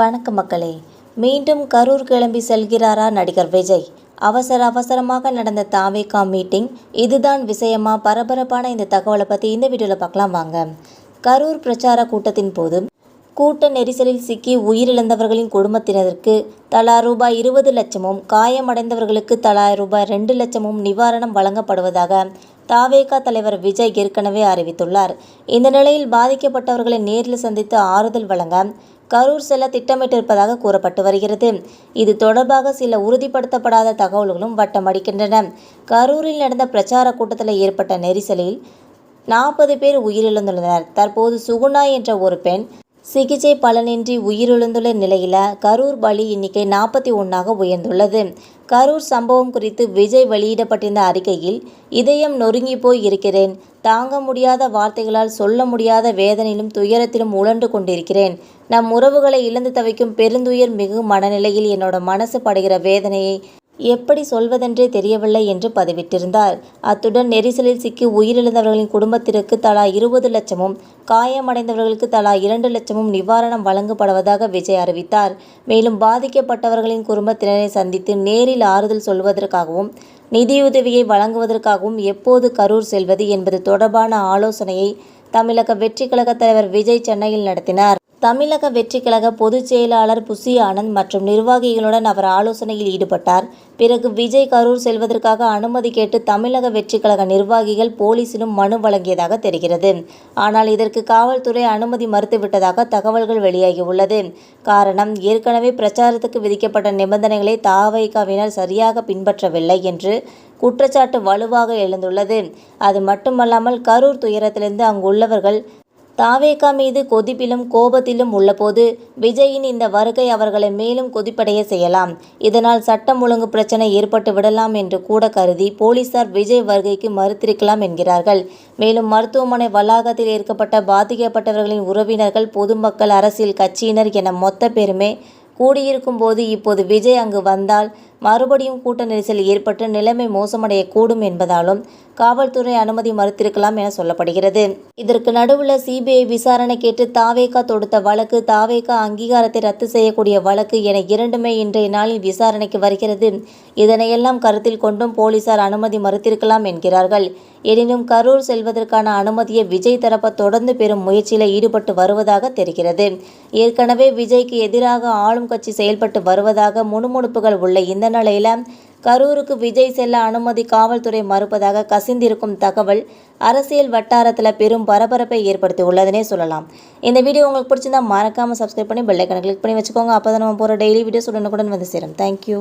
வணக்கம் மக்களே. மீண்டும் கரூர் கிளம்பி செல்கிறாரா நடிகர் விஜய்? அவசர அவசரமாக நடந்த தாவேகா மீட்டிங் இதுதான் விஷயமா பரபரப்பான இந்த தகவலை பற்றி இந்த வீடியோவில் பார்க்கலாம் வாங்க. கரூர் பிரச்சார கூட்டத்தின் போது கூட்ட நெரிசலில் சிக்கி உயிரிழந்தவர்களின் குடும்பத்தினருக்கு தலா ரூபாய் இருபது லட்சமும் காயமடைந்தவர்களுக்கு தலா ரூபாய் ரெண்டு லட்சமும் நிவாரணம் வழங்கப்படுவதாக தாவேகா தலைவர் விஜய் ஏற்கனவே அறிவித்துள்ளார். இந்த நிலையில் பாதிக்கப்பட்டவர்களை நேரில் சந்தித்து ஆறுதல் வழங்க கரூர் செல்ல திட்டமிட்டிருப்பதாக கூறப்பட்டு வருகிறது. இது தொடர்பாக சில உறுதிப்படுத்தப்படாத தகவல்களும் வட்டமடிக்கின்றன கரூரில் நடந்த பிரச்சார கூட்டத்தில் ஏற்பட்ட நெரிசலில் நாற்பது பேர் உயிரிழந்துள்ளனர். தற்போது சுகுணா என்ற ஒரு பெண் சிகிச்சை பலனின்றி உயிரிழந்துள்ள நிலையில் கரூர் பலி எண்ணிக்கை நாற்பத்தி ஒன்றாக உயர்ந்துள்ளது. கரூர் சம்பவம் குறித்து விஜய் வெளியிடப்பட்டிருந்த அறிக்கையில் இதயம் நொறுங்கி போய் இருக்கிறேன். தாங்க முடியாத வார்த்தைகளால் சொல்ல முடியாத வேதனையிலும் துயரத்திலும் உழன்று கொண்டிருக்கிறேன். நம் உறவுகளை இழந்து தவிக்கும் பெருந்துயர் மிகு மனநிலையில் என்னோட மனசு படுகிற வேதனையை எப்படி சொல்வதென்றே தெரியவில்லை என்று பதிவிட்டிருந்தார். அத்துடன் நெரிசலில் சிக்கி உயிரிழந்தவர்களின் குடும்பத்திற்கு தலா இருபது லட்சமும் காயமடைந்தவர்களுக்கு தலா இரண்டு லட்சமும் நிவாரணம் வழங்கப்படுவதாக விஜய் அறிவித்தார். மேலும் பாதிக்கப்பட்டவர்களின் குடும்பத்தினரை சந்தித்து நேரில் ஆறுதல் சொல்வதற்காகவும் நிதியுதவியை வழங்குவதற்காகவும் எப்போது கரூர் செல்வது என்பது தொடர்பான ஆலோசனையை தமிழக வெற்றி கழக தலைவர் விஜய் சென்னையில் நடத்தினார். தமிழக வெற்றி கழக பொதுச் செயலாளர் புசி ஆனந்த் மற்றும் நிர்வாகிகளுடன் அவர் ஆலோசனையில் ஈடுபட்டார். பிறகு விஜய் கரூர் செல்வதற்காக அனுமதி கேட்டு தமிழக வெற்றி கழக நிர்வாகிகள் போலீசிலும் மனு வழங்கியதாக தெரிகிறது. ஆனால் இதற்கு காவல்துறை அனுமதி மறுத்துவிட்டதாக தகவல்கள் வெளியாகியுள்ளது. காரணம் ஏற்கனவே பிரச்சாரத்துக்கு விதிக்கப்பட்ட நிபந்தனைகளை தாவைக்காவினர் சரியாக பின்பற்றவில்லை என்று குற்றச்சாட்டு வலுவாக எழுந்துள்ளது. அது மட்டுமல்லாமல் கரூர் துயரத்திலிருந்து அங்குள்ளவர்கள் தாவேகா மீது கொதிப்பிலும் கோபத்திலும் உள்ளபோது விஜயின் இந்த வருகை அவர்களை மேலும் கொதிப்படைய செய்யலாம். இதனால் சட்டம் ஒழுங்கு பிரச்சனை ஏற்பட்டு விடலாம் என்று கூட கருதி போலீசார் விஜய் வருகைக்கு மறுத்திருக்கலாம் என்கிறார்கள். மேலும் மருத்துவமனை வளாகத்தில் ஏற்கப்பட்ட பாதிக்கப்பட்டவர்களின் உறவினர்கள் பொதுமக்கள் அரசியல் கட்சியினர் என மொத்த பேருமே கூடியிருக்கும் போது இப்போது விஜய் அங்கு வந்தால் மறுபடியும் கூட்ட நெரிசல் ஏற்பட்டு நிலைமை மோசமடையக்கூடும் என்பதாலும் காவல்துறை அனுமதி மறுத்திருக்கலாம் என சொல்லப்படுகிறது. இதற்கு நடுவில் சிபிஐ விசாரணை கேட்டு தாவேகா தொடுத்த வழக்கு தாவேகா அங்கீகாரத்தை ரத்து செய்யக்கூடிய வழக்கு என இரண்டுமே இன்றைய நாளில் விசாரணைக்கு வருகிறது. இதனையெல்லாம் கருத்தில் கொண்டும் போலீசார் அனுமதி மறுத்திருக்கலாம் என்கிறார்கள். எனினும் கரூர் செல்வதற்கான அனுமதியை விஜய் தரப்ப தொடர்ந்து பெறும் முயற்சியில் ஈடுபட்டு வருவதாக தெரிகிறது. ஏற்கனவே விஜய்க்கு எதிராக ஆளும் கட்சி செயல்பட்டு வருவதாக முணுமுணுப்புகள் உள்ள இந்த நிலையில் கரூருக்கு விஜய் செல்ல அனுமதி காவல்துறை மறுப்பதாக கசிந்திருக்கும் தகவல் அரசியல் வட்டாரத்தில் பெரும் பரபரப்பை ஏற்படுத்தி உள்ளதுனே சொல்லலாம். இந்த வீடியோ உங்களுக்கு பிடிச்சிருந்தா மறக்காமல் சப்ஸ்கிரைப் பண்ணி பெல்லைக்கனை கிளிக் பண்ணி வச்சுக்கோங்க. அப்போ தான் நம்ம போகிற டெய்லி வீடியோஸ் உடனுக்குடன் வந்து சேரும். தேங்க்யூ